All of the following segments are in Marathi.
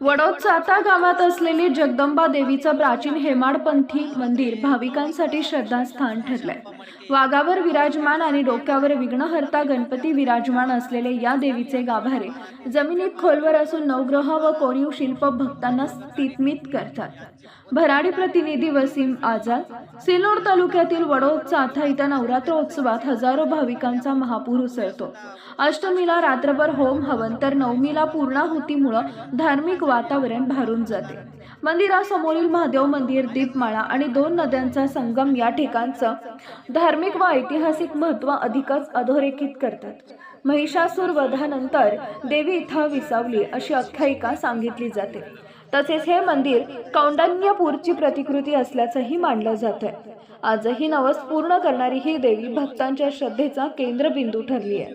वडोद चाता गावात असलेले जगदंबा देवीचं प्राचीन हेमाडपंथी मंदिर भाविकांसाठी श्रद्धास्थान ठरलंय. वाघावर विराजमान आणि डोक्यावर विघ्नहर्ता गणपती विराजमान असलेले या देवीचे गाभारे जमिनीत खोलवर असून नवग्रह व कोरीव शिल्प भक्तांना स्थितमित करतात. भराडी प्रतिनिधी वसीम आझाद सिल्लोड तालुक्यातील वडोद चाथा इथं नवरात्र उत्सवात हजारो भाविकांचा महापूर उसळतो. अष्टमीला रात्रभर होम हवन तर नवमीला पूर्णाहुतीमुळं धार्मिक वातावरण भारून जाते. मंदिरासमोरील महादेव मंदिर दीपमाळा आणि दोन नद्यांचा संगम या ठिकाणचं धार्मिक व ऐतिहासिक महत्त्व अधिकच अधोरेखित करतात. महिषासूर वधानंतर देवी इथं विसावली अशी आख्यायिका सांगितली जाते. तसेच हे मंदिर कौंडन्यपूरची प्रतिकृती असल्याचंही मानलं जात आहे आजही नवस पूर्ण करणारी ही देवी भक्तांच्या श्रद्धेचा केंद्रबिंदू ठरली आहे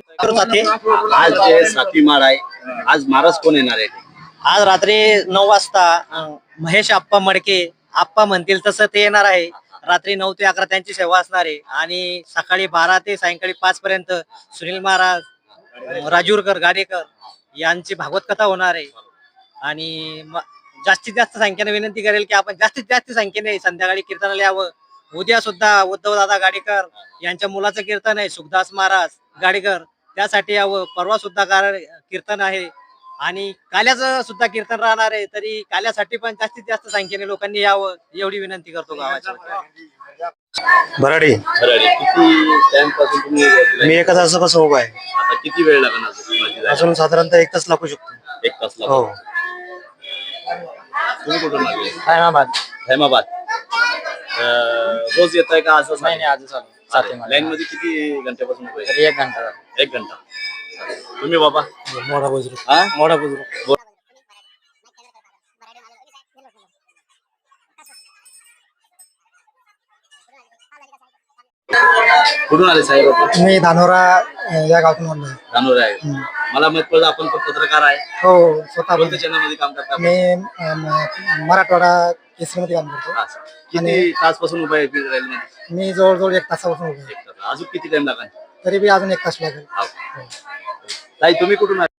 आज जे माळ आहे आज महाराज कोण येणार आहे? आज रात्री नऊ वाजता अं, महेश आप्पा मडके आप्पा म्हणतील तसं ते येणार आहे. रात्री नऊ ते अकरा त्यांची सेवा असणार आहे. आणि सकाळी बारा ते सायंकाळी पाच पर्यंत सुनील महाराज अं, राजूरकर गाडेकर यांची भागवत कथा होणार आहे. आणि म- जास्तीत जास्त संख्येने विनंती करेल की आपण जास्तीत जास्त संख्येने संध्याकाळी कीर्तनाला यावं. उद्या सुद्धा उद्धव दादा गाडेकर यांच्या मुलाचं कीर्तन आहे. सुखदास महाराज गाडेकर त्यासाठी यावं. परवा सुद्धा कार- कीर्तन आहे. आणि काल्याचं सुद्धा कीर्तन राहणार आहे तरी काल्यासाठी पण जास्तीत जास्त संख्येने लोकांनी यावं एवढी विनंती करतो गावाच्या. भराडी? मी एका तासापासून उभा आहे? आता किती वेळ लागणार अजून साधारणतः एक तास लागू शकतो. एक तास हो. तुम्ही कुठून हैमाबाद हैमाबाद अं, रोज येत आहे का असं नाही नाही आज चालू लाईन मध्ये किती घंट्यापासून उभे आहे? तरी एक घंटा झाला. एक घंटा. तुम्ही बाबा. मोठा बुजुर्ग हा? मोठा बुजुर्ग कुठून आले साहेब आपण मी धानोरा अं, या गावातून बोललो आहे. धानोरे आहे. मला माहीत पडलं आपण पण पत्रकार आहे. हो स्वतः कोणत्या मध्ये काम करता आपण? मी अं, म- मराठवाडा केसरीमध्ये काम करतो सर. किती तासपासून उभा आहे रेल्वे मध्ये मी जवळजवळ एक तासापासून उभा आहे. एक तास. अजून किती टाइम लागेल? तरी बी अजून एक तास लागेल. हा. ताई तुम्ही कुठून आले?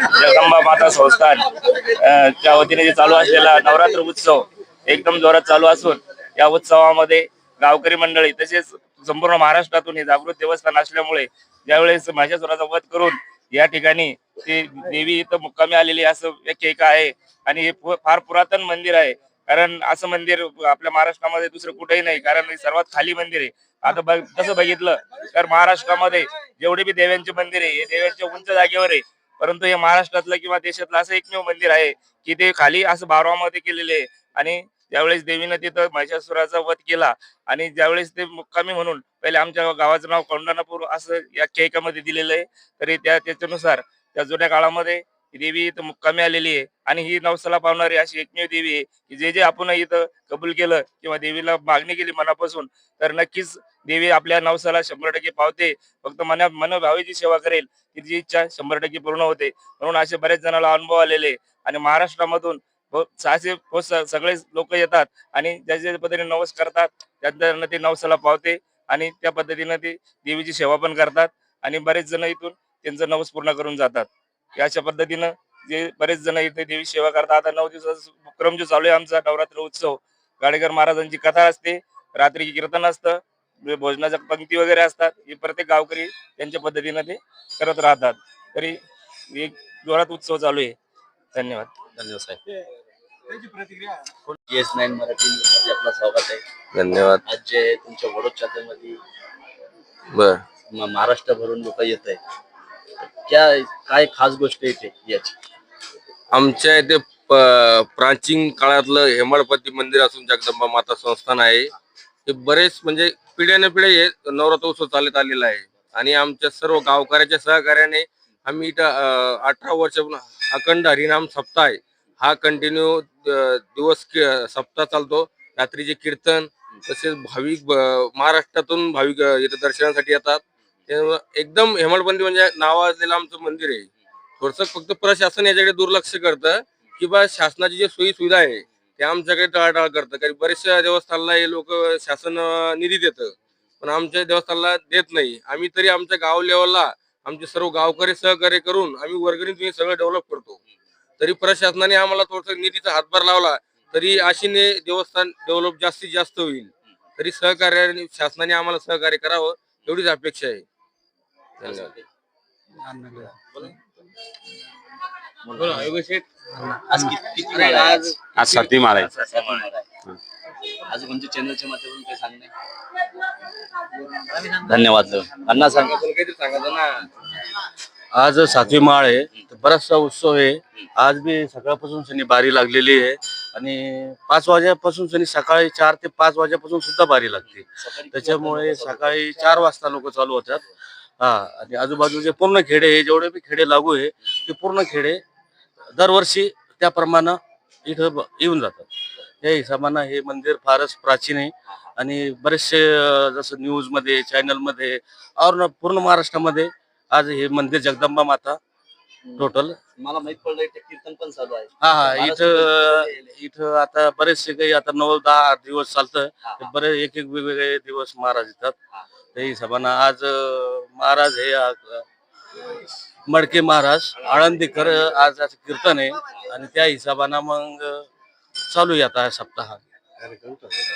जगदंबा माता संस्थान च्या वतीने जे चालू असलेला नवरात्र उत्सव एकदम जोरात चालू असून या उत्सवामध्ये गावकरी मंडळी तसेच संपूर्ण महाराष्ट्रातून हे जागृत देवस्थान असल्यामुळे ज्यावेळेस महिषासुराचा वध करून या ठिकाणी ती देवी इथं मुक्कामी आलेली असं व्याख्यायिका आहे. आणि हे फार पुरातन मंदिर आहे. कारण असं मंदिर आपल्या महाराष्ट्रामध्ये दुसरं कुठेही नाही. कारण हे सर्वात खाली मंदिर आहे. आता बघ तसं बघितलं तर महाराष्ट्रामध्ये जेवढे बी देव्यांचे मंदिर आहे हे देव्यांच्या उंच जागेवर आहे. परंतु हे महाराष्ट्रातलं किंवा देशातलं असं एकमेव मंदिर आहे की ते खाली असं बारवामध्ये केलेले आहे. आणि ज्यावेळेस देवीनं तिथं महिषासुराचा वध केला आणि ज्यावेळेस ते मुक्कामी म्हणून पहिले आमच्या गावाचं नाव कौंडानापूर असं या केकामध्ये दिलेलं आहे तरी त्या त्याच्यानुसार त्या जुन्या काळामध्ये देवी इथं मुक्कामी आलेली आहे. आणि ही नवसाला पावणारी अशी एकमेव देवी आहे की जे जे आपण इथं कबूल केलं किंवा देवीला मागणी केली मनापासून तर नक्कीच देवी आपल्या नवसाला शंभर टक्के पावते. फक्त मना मनोभावेची सेवा करेल तिची इच्छा शंभर टक्के पूर्ण होते. म्हणून असे बरेच जणांना अनुभव आलेले आणि महाराष्ट्रामधून हो, सहाशे हो, सगळे लोक येतात आणि ज्या ज्या पद्धतीने नवस करतात त्या त्यांना ते नवसाला पावते आणि त्या पद्धतीने ते देवीची सेवा पण करतात आणि बरेच जण इथून त्यांचं नवस पूर्ण करून जातात. अशा पद्धतीनं जे बरेच जण इथे देवी सेवा करतात. आता नऊ दिवसाचा उपक्रम जो चालू आहे आमचा नवरात्र उत्सव. गाडेकर महाराजांची कथा असते रात्री कीर्तन असतं भोजनाच्या पंक्ती वगैरे असतात हे प्रत्येक गावकरी त्यांच्या पद्धतीनं ते करत राहतात. तरी एक जोरात उत्सव चालू आहे. धन्यवाद. धन्यवाद साहेब. येस नाईन मराठी मध्ये आपलं स्वागत आहे. धन्यवाद. आज जे तुमच्या वडोदमध्ये बर. महाराष्ट्र भरून लोक येत आहे क्या काय खास गोष्ट येते याची? आमच्या इथे प्राचीन काळातलं हेमाडपती मंदिर असून जगदंबा माता संस्थान आहे. हे बरेच म्हणजे पिढ्याने पिढ्या हे नवरात्र उत्सव चालत आलेला आहे. आणि आमच्या सर्व गावकऱ्याच्या सहकार्याने आम्ही इथं अं, अठरा वर्षापासून अखंड हरिनाम सप्ताह आहे. हा कंटिन्यू दिवस कि- सप्ताह चालतो. रात्रीचे कीर्तन तसेच भाविक ब- महाराष्ट्रातून भाविक अं, इथं दर्शनासाठी येतात. त्यामुळं एकदम हेमाडपंथी म्हणजे नावाजलेलं आमचं मंदिर आहे. थोडस फक्त प्रशासन याच्याकडे दुर्लक्ष करतं की बा शासनाची जी सोयी सुविधा आहे ते आमच्याकडे टाळाटाळ करतं. कारण बरेचशा देवस्थानला हे लोक शासन अं, निधी देतं. पण आमच्या देवस्थानाला देत नाही. आम्ही तरी आमच्या गाव लेवलला आमचे सर्व गावकरी सहकार्य करून आम्ही वर्गणीतून हे सगळं डेव्हलप करतो. तरी प्रशासनाने आम्हाला थोडस निधीचा हातभार लावला तरी आशीने देवस्थान डेव्हलप जास्तीत जास्त होईल. तरी सहकार्याने शासनाने आम्हाला सहकार्य करावं एवढीच अपेक्षा आहे. धन्यवाद. आज किती माळा आहे आज आज सातवी माळ आहे. सातवी माळा आहे. आज म्हणजे चॅनलच्या माध्यमातून काही सांगणे धन्यवाद अण्णा सांग. काहीतरी सांगायचं ना. आज सातवी माळ आहे तर बराचसा उत्सव आहे. आज बी सकाळपासून शनी बारी लागलेली आहे आणि पाच वाजेपासून शनी सकाळी चार ते पाच वाजेपासून सुद्धा बारी लागते. त्याच्यामुळे सकाळी चार वाजता लोक चालू होतात. हा आणि आजूबाजूचे पूर्ण खेडे हे जेवढे बी खेडे लागू आहे ते पूर्ण खेडे दरवर्षी त्याप्रमाणे इथं येऊन जातात. त्या हिशोबानं हे मंदिर फारच प्राचीन आहे. आणि बरेचसे जसं न्यूजमध्ये चॅनलमध्ये और पूर्ण महाराष्ट्रामध्ये आज हे मंदिर जगदंबा माता टोटल मला माहीत पडलं इथे कीर्तन पण चालू आहे. हा हा इथं इथं आता बरेचसे काही आता नऊ दहा दिवस चालतं ते बरे एक एक वेगवेगळे दिवस महाराज येतात. त्या हिशोबानं आज महाराज हे मडके महाराज आळंदीकर आज आज कीर्तन आहे. आणि त्या हिशोबानं मग चालू चालू आहे आता सप्ताह.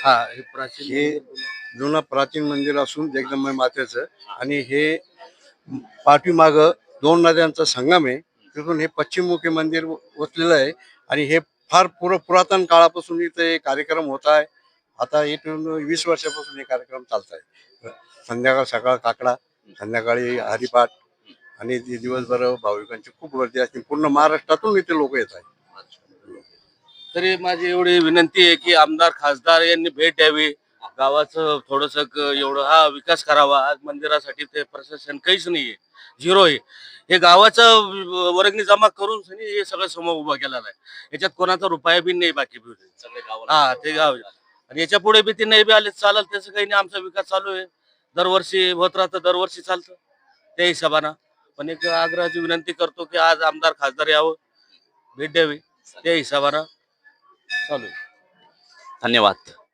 हा हे प्राचीन हे जुनं प्राचीन मंदिर असून जगदंबा मातेचं. आणि हे पाठीमाग दोन नद्यांचा संगम आहे. तिथून हे पश्चिममुखी मंदिर वसलेलं आहे. आणि हे फार पुर पुरातन काळापासून इथे कार्यक्रम होत आहे. आता इथून वीस वर्षापासून हे कार्यक्रम चालत आहे. संध्याकाळ सकाळ काकडा संध्याकाळी हरिपाठ आणि दिवसभर भाविकांची खूप गर्दी असते. पूर्ण महाराष्ट्रातून इथे लोक येत आहेत. तरी माझी एवढी विनंती आहे की आमदार खासदार यांनी भेट द्यावी. गावाचं थोडस एवढं हा विकास करावा. आज मंदिरासाठी ते प्रशासन काहीच नाहीये. झिरो आहे. हे गावाचं वर्गणी जमा करून सनी हे सगळं समोर उभा केलेला आहे. याच्यात कोणाचा रुपया बी नाही बाकी बी. सगळे गाव हा ते गाव. आणि याच्यापुढे बी ते नाही बी आले चालेल. त्याचं काही नाही. आमचा विकास चालू आहे. दरवर्षी होत राहतं दरवर्षी चालतं. त्या हिशोबानं. पण एक आग्रहाची विनंती करतो की आज आमदार खासदार यावं. भेट द्यावी. त्या हिशोबानं चालू आहे. धन्यवाद.